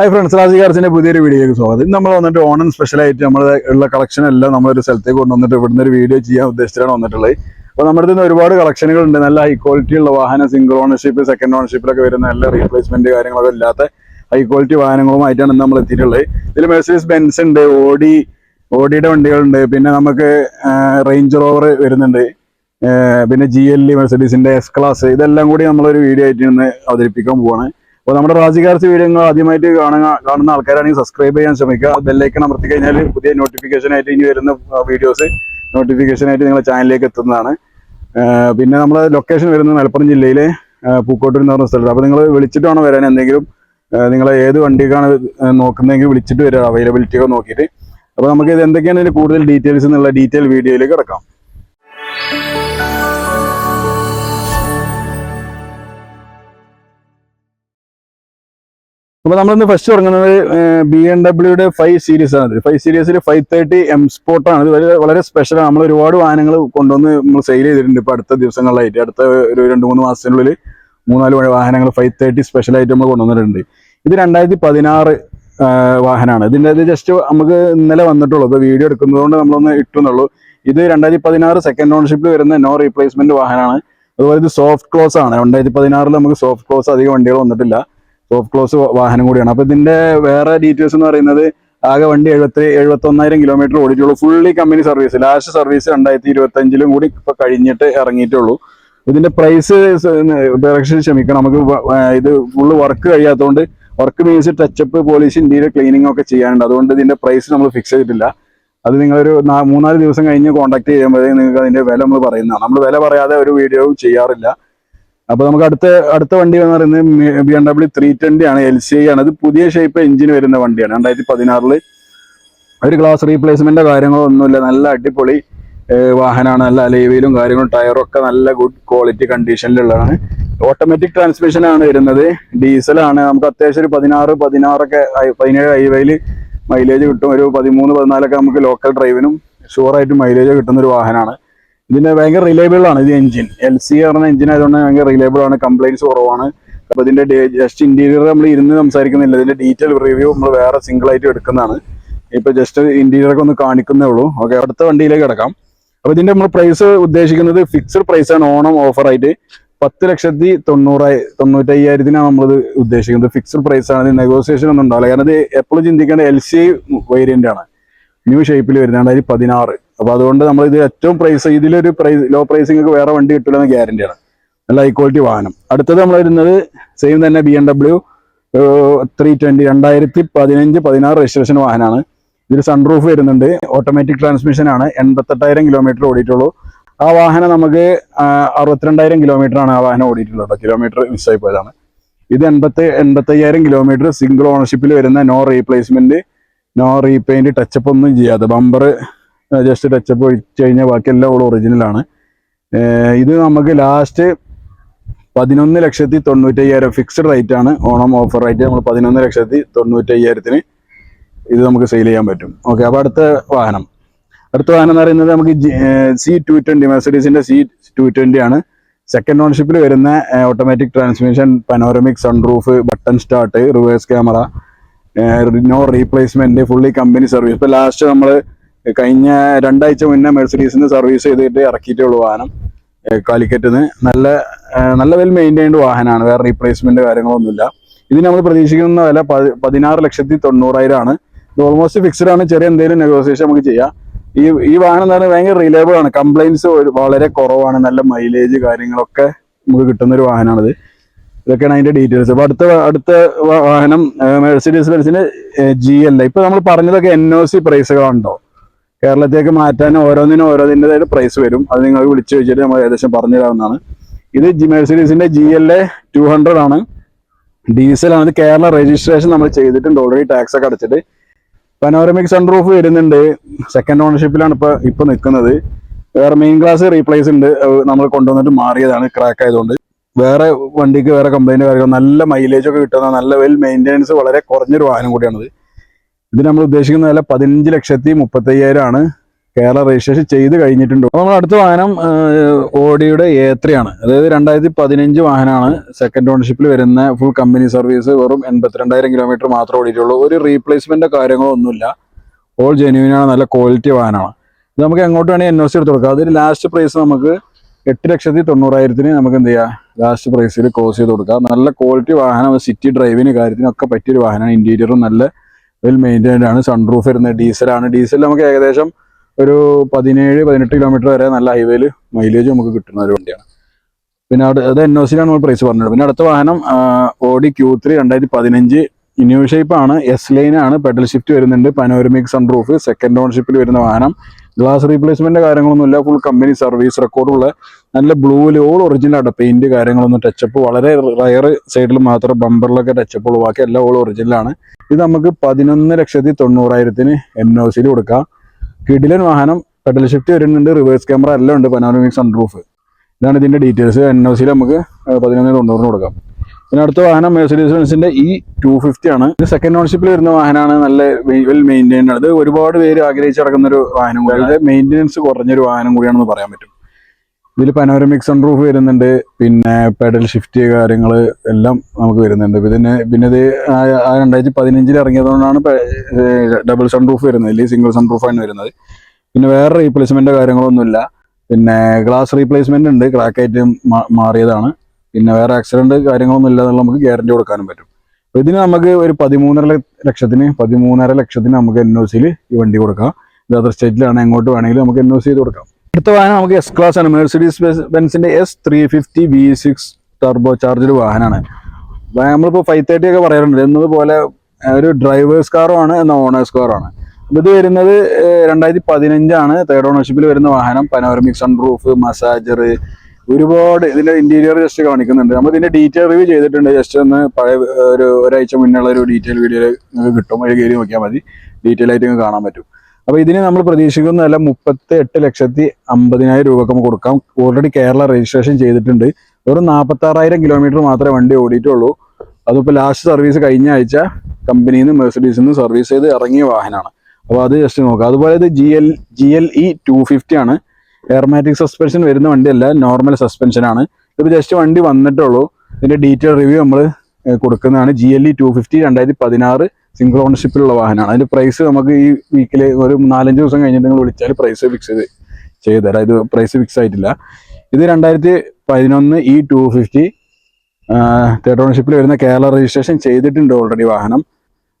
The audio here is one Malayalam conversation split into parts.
ഹായ് ഫ്രണ്ട്സ് റാസി കാർസിന്റെ പുതിയൊരു വീഡിയോയ്ക്ക് സ്വാഗതം. ഇന്ന് നമ്മൾ വന്നിട്ട് ഓണം സ്പെഷ്യൽ ആയിട്ട് നമ്മൾ ഉള്ള കളക്ഷൻ എല്ലാം നമ്മളൊരു സ്ഥലത്തേക്ക് കൊണ്ടുവന്നിട്ട് ഇവിടുന്ന് ഒരു വീഡിയോ ചെയ്യാൻ ഉദ്ദേശിച്ചാണ് വന്നിട്ടുള്ളത്. അപ്പോൾ നമ്മുടെ നിന്ന് ഒരുപാട് കളക്ഷനുകൾ ഉണ്ട് നല്ല ഹൈ ക്വാളിറ്റി ഉള്ള വാഹനം സിംഗിൾ ഓണർഷിപ്പ് സെക്കൻഡ് ഓണർഷിപ്പിലൊക്കെ വരുന്ന നല്ല റീപ്ലേസ്മെന്റ് കാര്യങ്ങളൊക്കെ ഇല്ലാത്ത ഹൈ ക്വാളിറ്റി വാഹനങ്ങളുമായിട്ടാണ് ഇന്ന് നമ്മൾ എത്തിയിട്ടുള്ളത്. ഇതിൽ മെഴ്സീസ് ബെൻസ് ഉണ്ട് ഓഡി ഓഡിയുടെ വണ്ടികളുണ്ട്. പിന്നെ നമുക്ക് റേഞ്ച് റോവർ വരുന്നുണ്ട്. പിന്നെ ജി എൽ മെഴ്സഡീസിന്റെ എസ് ക്ലാസ് ഇതെല്ലാം കൂടി നമ്മളൊരു വീഡിയോ ആയിട്ട് ഇന്ന് അവതരിപ്പിക്കാൻ പോവാണ്. അപ്പോൾ നമ്മുടെ റാസികാർസ് വീഡിയോ ആദ്യമായിട്ട് കാണുക കാണുന്ന ആൾക്കാരാണെങ്കിൽ സബ്സ്ക്രൈബ് ചെയ്യാൻ ശ്രമിക്കുക. ബെല്ലൈക്കൺ അമർത്തി കഴിഞ്ഞാൽ പുതിയ നോട്ടിഫിക്കേഷൻ ആയിട്ട് ഇനി വരുന്ന വീഡിയോസ് നോട്ടിഫിക്കേഷൻ ആയിട്ട് നിങ്ങളുടെ ചാനലിലേക്ക് എത്തുന്നതാണ്. പിന്നെ നമ്മുടെ ലൊക്കേഷൻ വരുന്നത് മലപ്പുറം ജില്ലയിലെ പൂക്കോട്ടൂർ എന്ന് പറഞ്ഞ സ്ഥലത്ത്. അപ്പോൾ നിങ്ങൾ വിളിച്ചിട്ടാണോ വരാൻ എന്തെങ്കിലും? നിങ്ങൾ ഏത് വണ്ടിക്കാണ് നോക്കുന്നതെങ്കിൽ വിളിച്ചിട്ട് വരിക അവൈലബിലിറ്റി ഒക്കെ നോക്കിയിട്ട്. അപ്പോൾ നമുക്ക് ഇത് എന്തൊക്കെയാണ് കൂടുതൽ ഡീറ്റെയിൽസ് എന്നുള്ള ഡീറ്റെയിൽ വീഡിയോയിലേക്ക് കിടക്കാം. അപ്പൊ നമ്മളിന്ന് ഫസ്റ്റ് തുടങ്ങുന്നത് ബി എം ഡബ്ല്യൂടെ ഫൈവ് സീരീസ് ആണ് ഫൈവ് സീരീസിൽ ഫൈവ് തേർട്ടി എം സ്പോർട്ട് ആണ്. വളരെ വളരെ സ്പെഷ്യലാണ് നമ്മൾ ഒരുപാട് വാഹനങ്ങൾ കൊണ്ടുവന്ന് നമ്മൾ സെയിൽ ചെയ്തിട്ടുണ്ട്. ഇപ്പൊ അടുത്ത ദിവസങ്ങളിലായിട്ട് അടുത്ത ഒരു രണ്ട് മൂന്ന് മാസത്തിനുള്ളിൽ മൂന്നാൽ വാഹനങ്ങൾ ഫൈവ് തേർട്ടി സ്പെഷ്യലായിട്ട് നമ്മൾ കൊണ്ടുവന്നിട്ടുണ്ട്. ഇത് രണ്ടായിരത്തി പതിനാറ് വാഹനമാണ്. ഇതിന്റെ ഇത് ജസ്റ്റ് നമുക്ക് ഇന്നലെ വന്നിട്ടുള്ളൂ. ഇപ്പോൾ വീഡിയോ എടുക്കുന്നതുകൊണ്ട് നമ്മളൊന്ന് ഇട്ടുന്നുള്ളൂ ഇത് രണ്ടായിരത്തി പതിനാറ് സെക്കൻഡ് ഓണർഷിപ്പിൽ വരുന്ന നോ റീപ്ലേസ്മെന്റ് വാഹനമാണ്. അതുപോലെ ഇത് സോഫ്റ്റ് ക്ലോസ് ആണ്. രണ്ടായിരത്തി പതിനാറിൽ നമുക്ക് സോഫ്റ്റ് ക്ലോസ് അധികം വണ്ടികൾ വന്നിട്ടില്ല. സോഫ്റ്റ് ക്ലോസ് വാഹനം കൂടിയാണ്. അപ്പൊ ഇതിന്റെ വേറെ ഡീറ്റെയിൽസ് എന്ന് പറയുന്നത് ആകെ വണ്ടി എഴുപത്തി എഴുപത്തി ഒന്നായിരം kilometre ഓടിയിട്ടുള്ളൂ. Fully company service last service രണ്ടായിരത്തി ഇരുപത്തി അഞ്ചിലും കൂടി ഇപ്പൊ കഴിഞ്ഞിട്ട് ഇറങ്ങിയിട്ടുള്ളൂ. ഇതിന്റെ പ്രൈസ് ഡയറക്ഷൻ ക്ഷമിക്കണം. നമുക്ക് ഇത് full work കഴിയാത്തതുകൊണ്ട് work means touch up polish interior cleaning ഒക്കെ ചെയ്യാനുണ്ട്. അതുകൊണ്ട് ഇതിന്റെ പ്രൈസ് നമ്മൾ ഫിക്സ് ചെയ്തിട്ടില്ല. അത് നിങ്ങളൊരു മൂന്നാൽ ദിവസം കഴിഞ്ഞ് കോൺടാക്ട് ചെയ്യുമ്പോഴേ നിങ്ങൾക്ക് അതിന്റെ വില നമ്മൾ പറയുന്നതാണ്. നമ്മൾ വില പറയാതെ ഒരു വീഡിയോ ചെയ്യാറില്ല. അപ്പൊ നമുക്ക് അടുത്ത അടുത്ത വണ്ടി എന്ന് പറയുന്നത് B M W three twenty ആണ് എൽ സി ഐ ആണ്. അത് പുതിയ ഷേപ്പ് എഞ്ചിൻ വരുന്ന വണ്ടിയാണ്. രണ്ടായിരത്തി പതിനാറിൽ ഒരു ഗ്ലാസ് റീപ്ലേസ്മെന്റോ കാര്യങ്ങളോ ഒന്നുമില്ല. നല്ല അടിപൊളി വാഹനമാണ്. നല്ല അലൈവിലും കാര്യങ്ങളും ടയറും ഒക്കെ നല്ല ഗുഡ് ക്വാളിറ്റി കണ്ടീഷനിലുള്ളതാണ് ഓട്ടോമാറ്റിക് ട്രാൻസ്മിഷൻ ആണ് വരുന്നത്. ഡീസലാണ് നമുക്ക് അത്യാവശ്യം ഒരു പതിനാറ് പതിനാറൊക്കെ പതിനേഴ് ഹൈവേയിൽ മൈലേജ് കിട്ടും. ഒരു പതിമൂന്ന് പതിനാലൊക്കെ നമുക്ക് ലോക്കൽ ഡ്രൈവിനും ഷുവറായിട്ട് മൈലേജ് കിട്ടുന്ന ഒരു വാഹനമാണ്. ഇതിന്റെ ഭയങ്കര റിലയബിൾ ആണ് ഇത് എഞ്ചിൻ എൽ സി പറഞ്ഞ എഞ്ചിൻ ആയതുകൊണ്ട് ഭയങ്കര റിലയബിൾ ആണ് കംപ്ലൈൻസ് കുറവാണ്. അപ്പൊ ഇതിന്റെ ജസ്റ്റ് ഇന്റീരിയർ നമ്മൾ ഇരുന്ന് സംസാരിക്കുന്നില്ല. ഇതിന്റെ ഡീറ്റെയിൽ റിവ്യൂ നമ്മൾ വേറെ സിംഗിൾ ആയിട്ട് എടുക്കുന്നതാണ്. ഇപ്പൊ ജസ്റ്റ് ഇന്റീരിയർ ഒക്കെ ഒന്ന് കാണിക്കുന്നേ ഉള്ളൂ. ഓക്കെ അടുത്ത വണ്ടിയിലേക്ക് കിടക്കാം. അപ്പൊ ഇതിന്റെ നമ്മൾ പ്രൈസ് ഉദ്ദേശിക്കുന്നത് ഫിക്സഡ് പ്രൈസ് ആണ് ഓണം ഓഫർ ആയിട്ട്. പത്ത് ലക്ഷത്തി തൊണ്ണൂറായി തൊണ്ണൂറ്റയ്യായിരത്തിനാണ് നമ്മളിത് ഉദ്ദേശിക്കുന്നത്. ഫിക്സഡ് ആണ്. നെഗോസിയേഷൻ ഒന്നും ഉണ്ടാവില്ല. കാരണം ഇത് എപ്പോഴും ചിന്തിക്കേണ്ട എൽ സി ആണ്. ന്യൂ ഷേപ്പിൽ വരുന്നതാണ് രണ്ടായിരത്തി പതിനാറ്. അപ്പൊ അതുകൊണ്ട് നമ്മൾ ഇത് ഏറ്റവും പ്രൈസ് ഇതിലൊരു പ്രൈസ് ലോ പ്രൈസിംഗ് ഒക്കെ വേറെ വണ്ടി കിട്ടില്ല എന്ന് ഗ്യാരണ്ടിയാണ് നല്ല ഹൈ ക്വാളിറ്റി വാഹനം. അടുത്തത് നമ്മൾ വരുന്നത് സെയിം തന്നെ B M W three twenty രണ്ടായിരത്തി പതിനഞ്ച് പതിനാറ് രജിസ്ട്രേഷൻ വാഹനമാണ്. ഇതിൽ സൺറൂഫ് വരുന്നുണ്ട്. ഓട്ടോമാറ്റിക് ട്രാൻസ്മിഷൻ ആണ്. എൺപത്തെട്ടായിരം കിലോമീറ്റർ ഓടിയിട്ടുള്ളൂ. ആ വാഹനം നമുക്ക് അറുപത്തിരണ്ടായിരം കിലോമീറ്റർ ആണ് ആ വാഹനം ഓടിയിട്ടുള്ളത് കിലോമീറ്റർ മിസ്സായി പോയതാണ്. ഇത് എൺപത്തി എൺപത്തയ്യായിരം കിലോമീറ്റർ സിംഗിൾ ഓണർഷിപ്പിൽ വരുന്ന no replacement no repaint touch up ഒന്നും ചെയ്യാതെ ബമ്പർ ജസ്റ്റ് ടച്ചപ്പ് വെച്ച് കഴിഞ്ഞാൽ ബാക്കിയെല്ലാം ഉള്ള ഒറിജിനലാണ് ഇത് നമുക്ക് ലാസ്റ്റ് പതിനൊന്ന് ലക്ഷത്തി തൊണ്ണൂറ്റയ്യായിരം ഫിക്സ്ഡ് റേറ്റ് ആണ്. ഓണം ഓഫർ റേറ്റ് നമ്മൾ പതിനൊന്ന് ലക്ഷത്തി തൊണ്ണൂറ്റയ്യായിരത്തിന് ഇത് നമുക്ക് സെയിൽ ചെയ്യാൻ പറ്റും. ഓക്കെ അപ്പോൾ അടുത്ത വാഹനം. അടുത്ത വാഹനം എന്ന് പറയുന്നത് നമുക്ക് സി ടു ട്വന്റി മെസഡീസിന്റെ സി ടു ട്വന്റി ആണ്. സെക്കൻഡ് ഓണർഷിപ്പിൽ വരുന്ന automatic transmission panoramic sunroof button start reverse camera no replacement fully company service ഇപ്പൊ ലാസ്റ്റ് നമ്മൾ കഴിഞ്ഞ രണ്ടാഴ്ച മുന്നേ മെഴ്സഡീസിന് സർവീസ് ചെയ്തിട്ട് ഇറക്കിയിട്ടേ ഉള്ളൂ വാഹനം കാലിക്കറ്റിന് നല്ല നല്ല വെൽ മെയിന്റൈൻഡ് വാഹനമാണ്. വേറെ റീപ്ലേസ്മെന്റ് കാര്യങ്ങളൊന്നുമില്ല. ഇതിന് നമ്മൾ പ്രതീക്ഷിക്കുന്ന വില പതി- പതിനാറ് ലക്ഷത്തി തൊണ്ണൂറായിരം ആണ് ഇത് ഓൾമോസ്റ്റ് ഫിക്സ്ഡ് ആണ്. ചെറിയ എന്തെങ്കിലും നെഗോസിയേഷൻ നമുക്ക് ചെയ്യാം. ഈ ഈ വാഹനം എന്ന് പറഞ്ഞാൽ ഭയങ്കര റിലേബിൾ ആണ്. കംപ്ലൈൻസ് വളരെ കുറവാണ്. നല്ല മൈലേജ് കാര്യങ്ങളൊക്കെ നമുക്ക് കിട്ടുന്ന ഒരു വാഹനമാണിത്. ഇതൊക്കെയാണ് അതിന്റെ ഡീറ്റെയിൽസ് അപ്പൊ അടുത്ത അടുത്ത വാഹനം മെഴ്സിഡീസ് ബെൻസിന് ജി എൽ ഇപ്പൊ നമ്മൾ പറഞ്ഞതൊക്കെ എൻ ഒ സി പ്രൈസുകളുണ്ടോ കേരളത്തിലേക്ക് മാറ്റാൻ ഓരോന്നിനും ഓരോന്നിന്റെതായിട്ട് പ്രൈസ് വരും. അത് നിങ്ങൾ വിളിച്ചു ചോദിച്ചിട്ട് നമ്മൾ ഏകദേശം പറഞ്ഞു തരാവുന്നതാണ് ഇത് G മെഴ്സിഡീസിന്റെ G L A two hundred ആണ്. ഡീസലാണ് ഇത് കേരള രജിസ്ട്രേഷൻ നമ്മൾ ചെയ്തിട്ടുണ്ട്. ഓൾറെഡി ടാക്സ് ഒക്കെ അടച്ചിട്ട്. പനോറമിക് സൺറൂഫ് വരുന്നുണ്ട്. സെക്കൻഡ് ഓണർഷിപ്പിലാണ് ഇപ്പൊ ഇപ്പൊ നിൽക്കുന്നത്. വേറെ മെയിൻ ക്ലാസ് റീപ്ലേസ് ഉണ്ട്. നമ്മൾ കൊണ്ടുവന്നിട്ട് മാറിയതാണ്. ക്രാക്ക് ആയതുകൊണ്ട്. വേറെ വണ്ടിക്ക് വേറെ കംപ്ലൈന്റ് കാര്യങ്ങൾ നല്ല മൈലേജ് ഒക്കെ കിട്ടുന്ന നല്ല വെൽ മെയിന്റെനൻസ് വളരെ കുറഞ്ഞൊരു വാഹനം കൂടിയാണിത്. ഇത് നമ്മൾ ഉദ്ദേശിക്കുന്ന വില പതിനഞ്ച് ലക്ഷത്തി മുപ്പത്തയ്യായിരമാണ് കേരള രജിസ്ട്രേഷൻ ചെയ്ത് കഴിഞ്ഞിട്ടുണ്ട്. നമ്മൾ അടുത്ത വാഹനം ഓഡിയുടെ ഏത്രയാണ് അതായത് രണ്ടായിരത്തി പതിനഞ്ച് വാഹനമാണ് സെക്കൻഡ് ഓണർഷിപ്പിൽ വരുന്ന ഫുൾ കമ്പനി സർവീസ് വെറും എൺപത്തിരണ്ടായിരം കിലോമീറ്റർ മാത്രമേ ഓടിയിട്ടുള്ളൂ. ഒരു റീപ്ലേസ്മെന്റ് കാര്യങ്ങളോ ഒന്നുമില്ല. ഓൾ ജെന്യൂനാണ് നല്ല ക്വാളിറ്റി വാഹനമാണ്. ഇത് നമുക്ക് എങ്ങോട്ട് വേണമെങ്കിൽ എൻ ഒ സി എടുത്ത് കൊടുക്കാം. അതിൽ ലാസ്റ്റ് പ്രൈസ് നമുക്ക് എട്ട് ലക്ഷത്തി തൊണ്ണൂറായിരത്തിന് നമുക്ക് എന്ത് ചെയ്യാം? ലാസ്റ്റ് പ്രൈസിൽ ക്ലോസ് ചെയ്ത് കൊടുക്കാം. നല്ല ക്വാളിറ്റി വാഹനം സിറ്റി ഡ്രൈവിന് കാര്യത്തിനൊക്കെ പറ്റിയൊരു വാഹനമാണ്. ഇന്റീരിയറും നല്ല വെൽ മെയിന്റൈൻഡ് ആണ്. സൺറൂഫ് വരുന്നത് ഡീസലാണ് ഡീസൽ നമുക്ക് ഏകദേശം ഒരു പതിനേഴ് പതിനെട്ട് കിലോമീറ്റർ വരെ നല്ല ഹൈവേയിൽ മൈലേജ് നമുക്ക് കിട്ടുന്ന ഒരു വണ്ടിയാണ്. പിന്നെ അവിടെ അത് എൻ ഒ സിയിലാണ് നമ്മൾ പ്രൈസ് പറഞ്ഞത്. പിന്നെ അടുത്ത വാഹനം ഓഡി ക്യൂ ത്രീ രണ്ടായിരത്തി പതിനഞ്ച്. ന്യൂ ഷേപ്പ് ആണ് എസ് ലൈൻ ആണ്. പെഡൽ ഷിഫ്റ്റ് വരുന്നുണ്ട്. പനോരമിക് സൺറൂഫ് സെക്കൻഡ് ഓണർഷിപ്പിൽ വരുന്ന വാഹനം. ഗ്ലാസ് റീപ്ലേസ്മെന്റ് കാര്യങ്ങളൊന്നുമില്ല ഫുൾ കമ്പനി സർവീസ് റെക്കോർഡുള്ള നല്ല ബ്ലൂവിൽ ഓൾ ഒറിജിനൽ ആണ്. പെയിന്റ് കാര്യങ്ങളൊന്നും ടച്ചപ്പ് വളരെ റയർ സൈഡിൽ മാത്രം ബമ്പറിലൊക്കെ ടച്ചപ്പ് ഉള്ളൂ എല്ലാം ഓൾ ഒറിജിനലാണ് ഇത് നമുക്ക് പതിനൊന്ന് ലക്ഷത്തി തൊണ്ണൂറായിരത്തിന് എൻ ഒ സിയിൽ കൊടുക്കാം. കിഡിലൻ വാഹനം പെഡൽ ഷിഫ്റ്റ് വരുന്നുണ്ട് റിവേഴ്സ് ക്യാമറ എല്ലാം ഉണ്ട് പനോറമിക് സൺറൂഫ് ഇതാണ് ഇതിന്റെ ഡീറ്റെയിൽസ് എൻ ഒ സിയിൽ നമുക്ക് പതിനൊന്ന് തൊണ്ണൂറിന് കൊടുക്കാം. പിന്നെ അടുത്ത വാഹനം മെഴ്സഡീസ് ബെൻസിന്റെ ഈ ടു ഫിഫ്റ്റി ആണ്. ഇത് സെക്കൻഡ് ഓണർഷിപ്പിൽ വരുന്ന വാഹനമാണ് നല്ല വെൽ മെയിന്റൈൻഡ് ആണ്. ഇത് ഒരുപാട് പേര് ആഗ്രഹിച്ച് നടക്കുന്ന ഒരു വാഹനം കൂടിയാണ്. മെയിന്റെനൻസ് കുറഞ്ഞൊരു വാഹനം കൂടിയാണെന്ന് പറയാൻ പറ്റും. ഇതിൽ പനോരമിക് സൺറൂഫ് വരുന്നുണ്ട്. പിന്നെ പെഡൽ ഷിഫ്റ്റ് കാര്യങ്ങൾ എല്ലാം നമുക്ക് വരുന്നുണ്ട്. പിന്നെ പിന്നെ ഇത് രണ്ടായിരത്തി പതിനഞ്ചിൽ ഇറങ്ങിയതുകൊണ്ടാണ് ഡബിൾ സൺറൂഫ് വരുന്നത്. ഇല്ലെങ്കിൽ സിംഗിൾ സൺറൂഫാണ് വരുന്നത്. പിന്നെ വേറെ റീപ്ലേസ്മെന്റ് കാര്യങ്ങളൊന്നുമില്ല. പിന്നെ ഗ്ലാസ് റീപ്ലേസ്മെന്റ് ഉണ്ട്. ക്രാക്ക് ആയിട്ട് മാറിയതാണ്. പിന്നെ വേറെ ആക്സിഡന്റ് കാര്യങ്ങളൊന്നും ഇല്ലാതെ നമുക്ക് ഗ്യാരണ്ടി കൊടുക്കാനും പറ്റും. അപ്പൊ ഇതിന് നമുക്ക് ഒരു പതിമൂന്നര ലക്ഷ- ലക്ഷത്തിന് പതിമൂന്നര ലക്ഷത്തിന് നമുക്ക് എൻ ഒ സിയിൽ ഈ വണ്ടി കൊടുക്കാം. ഇത് അതർ സ്റ്റേറ്റിലാണ് എങ്ങോട്ട് വേണമെങ്കിലും നമുക്ക് എൻ ഒ സി ചെയ്ത് കൊടുക്കാം. അടുത്ത വാഹനം നമുക്ക് എസ് ക്ലാസ് ആണ് Mercedes ബെൻസിന്റെ S three fifty B six turbo charger വാഹനമാണ് നമ്മളിപ്പോൾ നമ്മളിപ്പോ ഫൈവ് തേർട്ടി ഒക്കെ പറയാറുണ്ട്. എന്നതുപോലെ ഒരു ഡ്രൈവേഴ്സ് കാറുമാണ് എന്ന ഓണേഴ്സ് കാറുമാണ് ഇത് വരുന്നത് രണ്ടായിരത്തി പതിനഞ്ചാണ് തേർഡ് ഓണർഷിപ്പിൽ വരുന്ന വാഹനം. പനോരമിക് സൺ റൂഫ് മസാജർ ഒരുപാട് ഇതിന്റെ ഇന്റീരിയർ ജസ്റ്റ് കാണിക്കുന്നുണ്ട്. നമ്മൾ ഇതിന്റെ ഡീറ്റെയിൽ റിവ്യൂ ചെയ്തിട്ടുണ്ട്. ജസ്റ്റ് ഒന്ന് പഴയ ഒരു ഒരാഴ്ച മുന്നുള്ള ഒരു ഡീറ്റെയിൽ വീഡിയോ നിങ്ങൾക്ക് കിട്ടും. അതിൽ കയറി നോക്കിയാൽ മതി. ഡീറ്റെയിൽ ആയിട്ട് നിങ്ങൾക്ക് കാണാൻ പറ്റും. അപ്പൊ ഇതിന് നമ്മൾ പ്രതീക്ഷിക്കുന്ന അല്ല മുപ്പത്തി എട്ട് ലക്ഷത്തി അമ്പതിനായിരം രൂപക്ക് നമുക്ക് കൊടുക്കാം. ഓൾറെഡി കേരള രജിസ്ട്രേഷൻ ചെയ്തിട്ടുണ്ട്. ഒരു നാൽപ്പത്തി ആറായിരം കിലോമീറ്റർ മാത്രമേ വണ്ടി ഓടിയിട്ടുള്ളൂ. അതിപ്പോൾ ലാസ്റ്റ് സർവീസ് കഴിഞ്ഞ ആഴ്ച കമ്പനിയിൽ നിന്ന് മെഴ്സഡീസിൽ നിന്ന് സർവീസ് ചെയ്ത് ഇറങ്ങിയ വാഹനമാണ്. അപ്പോൾ അത് ജസ്റ്റ് നോക്കാം. അതുപോലെ ഇത് G L G L E two fifty ആണ്. എയർമാറ്റിക് സസ്പെൻഷൻ വരുന്ന വണ്ടിയല്ല നോർമൽ സസ്പെൻഷൻ ആണ്. ഇത് ജസ്റ്റ് വണ്ടി വന്നിട്ടുള്ളൂ. ഇതിന്റെ ഡീറ്റെയിൽ റിവ്യൂ നമ്മൾ കൊടുക്കുന്നതാണ്. G L E two fifty രണ്ടായിരത്തി പതിനാറ് സിംഗിൾ ഓണർഷിപ്പിലുള്ള വാഹനമാണ്. അതിന്റെ പ്രൈസ് നമുക്ക് ഈ വീക്കിൽ ഒരു നാലഞ്ച് ദിവസം കഴിഞ്ഞിട്ട് നിങ്ങൾ വിളിച്ചാൽ പ്രൈസ് ഫിക്സ് ചെയ്ത് ചെയ്ത് തരാം. ഇത് പ്രൈസ് ഫിക്സ് ആയിട്ടില്ല. ഇത് രണ്ടായിരത്തി പതിനൊന്ന് ഇ ടു ഫിഫ്റ്റി തേർഡ് ഓണർഷിപ്പിൽ വരുന്ന കേരള രജിസ്ട്രേഷൻ ചെയ്തിട്ടുണ്ട് ഓൾറെഡി വാഹനം.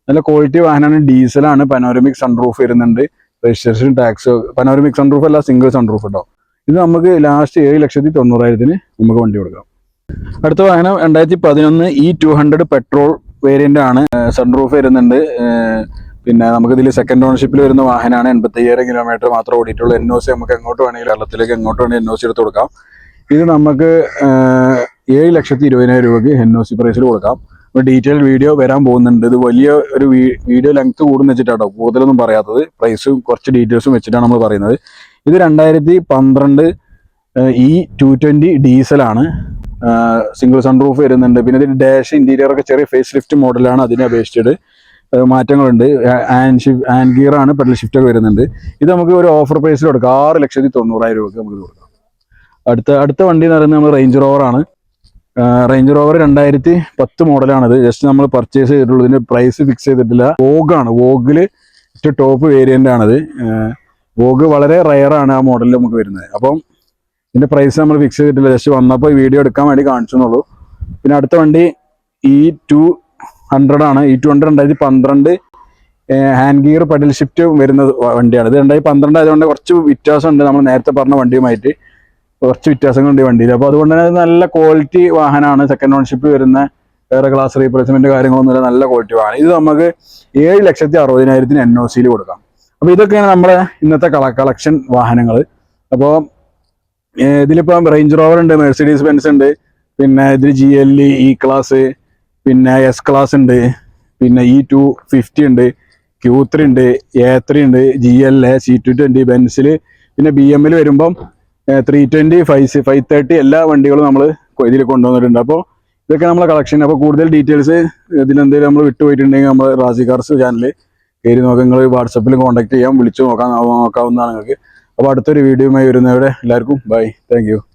നല്ല ക്വാളിറ്റി വാഹനമാണ്. ഡീസലാണ് പനോരമിക് സൺറൂഫ് വരുന്നുണ്ട്. രജിസ്ട്രേഷൻ ടാക്സ് പനോരമിക് സൺറൂഫ് അല്ല സിംഗിൾ സൺറൂഫ് ഉണ്ടോ ഇത് നമുക്ക് ലാസ്റ്റ് ഏഴ് ലക്ഷത്തി തൊണ്ണൂറായിരത്തിന് നമുക്ക് വണ്ടി കൊടുക്കാം. അടുത്ത വാഹനം രണ്ടായിരത്തി പതിനൊന്ന് E two hundred petrol variant ആണ് സൺറൂഫ് വരുന്നുണ്ട്. പിന്നെ നമുക്ക് ഇതിൽ സെക്കൻഡ് ഓണർഷിപ്പിൽ വരുന്ന വാഹനമാണ് എൺപത്തയ്യായിരം കിലോമീറ്റർ മാത്രം ഓടിയിട്ടുള്ളൂ എൻ ഒ സി നമുക്ക് എങ്ങോട്ട് വേണമെങ്കിലും കേരളത്തിലേക്ക് എങ്ങോട്ട് വേണമെങ്കിൽ എൻ ഒ സി എടുത്ത് കൊടുക്കാം. ഇത് നമുക്ക് ഏഴ് ലക്ഷത്തി ഇരുപതിനായിരം രൂപയ്ക്ക് എൻ ഒ സി പ്രൈസിൽ കൊടുക്കാം. ഡീറ്റെയിൽ വീഡിയോ വരാൻ പോകുന്നുണ്ട്. ഇത് വലിയ ഒരു വീഡിയോ ലെങ്ത് കൂടുന്ന വെച്ചിട്ടാട്ടോ കൂടുതലൊന്നും പറയാത്തത്. പ്രൈസും കുറച്ച് ഡീറ്റെയിൽസും വെച്ചിട്ടാണ് നമ്മൾ പറയുന്നത്. ഇത് രണ്ടായിരത്തി പന്ത്രണ്ട് ഇ ടു ട്വന്റി ഡീസലാണ് സിംഗിൾ സൺറൂഫ് വരുന്നുണ്ട്. പിന്നെ ഇതിന്റെ ഡാഷ് ഇന്റീരിയർ ഒക്കെ ചെറിയ ഫേസ് ലിഫ്റ്റ് മോഡലാണ് അതിനെ അപേക്ഷിച്ചിട്ട്. മാറ്റങ്ങളുണ്ട്. ആൻഡ് ഷിഫ് ആൻഡ് ഗിയർ ആണ് പെഡൽ ഷിഫ്റ്റ് ഒക്കെ വരുന്നുണ്ട്. ഇത് നമുക്ക് ഒരു ഓഫർ പ്രൈസിൽ കൊടുക്കാം. ആറ് ലക്ഷത്തി തൊണ്ണൂറായിരം രൂപയ്ക്ക് നമുക്ക് കൊടുക്കാം. അടുത്ത അടുത്ത വണ്ടി എന്ന് പറയുന്നത് നമ്മൾ റേഞ്ച് റോവർ ആണ്. റേഞ്ച് റോവർ രണ്ടായിരത്തി പത്ത് മോഡലാണിത്. ജസ്റ്റ് നമ്മൾ പർച്ചേസ് ചെയ്തിട്ടുള്ളൂ. ഇതിന്റെ പ്രൈസ് ഫിക്സ് ചെയ്തിട്ടില്ല. വോഗാണ് വോഗിൽ ഏറ്റവും ടോപ്പ് വേരിയന്റ് ആണിത്. വോഗ് വളരെ റയറാണ് ആ മോഡലിൽ നമുക്ക് വരുന്നത്. അപ്പം ഇതിന്റെ പ്രൈസ് നമ്മൾ ഫിക്സ് ചെയ്തിട്ടില്ല. ജസ്റ്റ് വന്നപ്പോൾ വീഡിയോ എടുക്കാൻ വേണ്ടി കാണിച്ചെന്നുള്ളൂ. പിന്നെ അടുത്ത വണ്ടി ഇ ടു ഹൺഡ്രഡ് ആണ്. ഇ ടു ഹൺഡ്രഡ് രണ്ടായിരത്തി പന്ത്രണ്ട് ഹാൻഡ് ഗിയർ പെഡൽ ഷിഫ്റ്റ് വരുന്ന വണ്ടിയാണ്. ഇത് രണ്ടായിരത്തി പന്ത്രണ്ട് ആയതുകൊണ്ട് കുറച്ച് വ്യത്യാസമുണ്ട്. നമ്മൾ നേരത്തെ പറഞ്ഞ വണ്ടിയുമായിട്ട്. കുറച്ച് വ്യത്യാസങ്ങളുണ്ട് ഈ വണ്ടിയിൽ. അപ്പോൾ അതുകൊണ്ട് തന്നെ നല്ല ക്വാളിറ്റി വാഹനമാണ്. സെക്കൻഡ് ഓൺഷിപ്പ് വരുന്ന വേറെ ക്ലാസ് റീപ്ലേസ്മെന്റ് കാര്യങ്ങളൊന്നുമില്ല. നല്ല ക്വാളിറ്റി വാഹനം. ഇത് നമുക്ക് ഏഴ് ലക്ഷത്തി അറുപതിനായിരത്തിന് എൻ ഒ സിയിൽ കൊടുക്കാം. അപ്പോൾ ഇതൊക്കെയാണ് നമ്മുടെ ഇന്നത്തെ കള കളക്ഷൻ വാഹനങ്ങൾ. അപ്പോൾ ഇതിലിപ്പോൾ റേഞ്ച് റോവർ ഉണ്ട് മെഴ്സിഡീസ് ബെൻസ് ഉണ്ട് പിന്നെ ഇതിൽ ജി എൽ ഇ ക്ലാസ് പിന്നെ എസ് ക്ലാസ് ഉണ്ട് പിന്നെ ഇ ടു ഫിഫ്റ്റി ഉണ്ട് ക്യൂ ത്രീ ഉണ്ട് എ ത്രീ ഉണ്ട് G L A C two twenty ബെൻസിൽ പിന്നെ ബി എമ്മിൽ വരുമ്പം three twenty five five thirty എല്ലാ വണ്ടികളും നമ്മൾ ഇതിൽ കൊണ്ടുവന്നിട്ടുണ്ട്. അപ്പോൾ ഇതൊക്കെ നമ്മളെ കളക്ഷൻ അപ്പോൾ കൂടുതൽ ഡീറ്റെയിൽസ് ഇതിലെന്തെങ്കിലും നമ്മൾ വിട്ടുപോയിട്ടുണ്ടെങ്കിൽ നമ്മൾ റാസി കാർസ് ചാനൽ കയറി നോക്കാം. നിങ്ങൾ വാട്സപ്പിൽ കോൺടാക്ട് ചെയ്യാം. വിളിച്ചു നോക്കാം. നോക്കാവുന്നതാണ് നിങ്ങൾക്ക്. അപ്പോൾ അടുത്തൊരു വീഡിയോയുമായി വരുന്നവരെ എല്ലാവർക്കും ബൈ താങ്ക്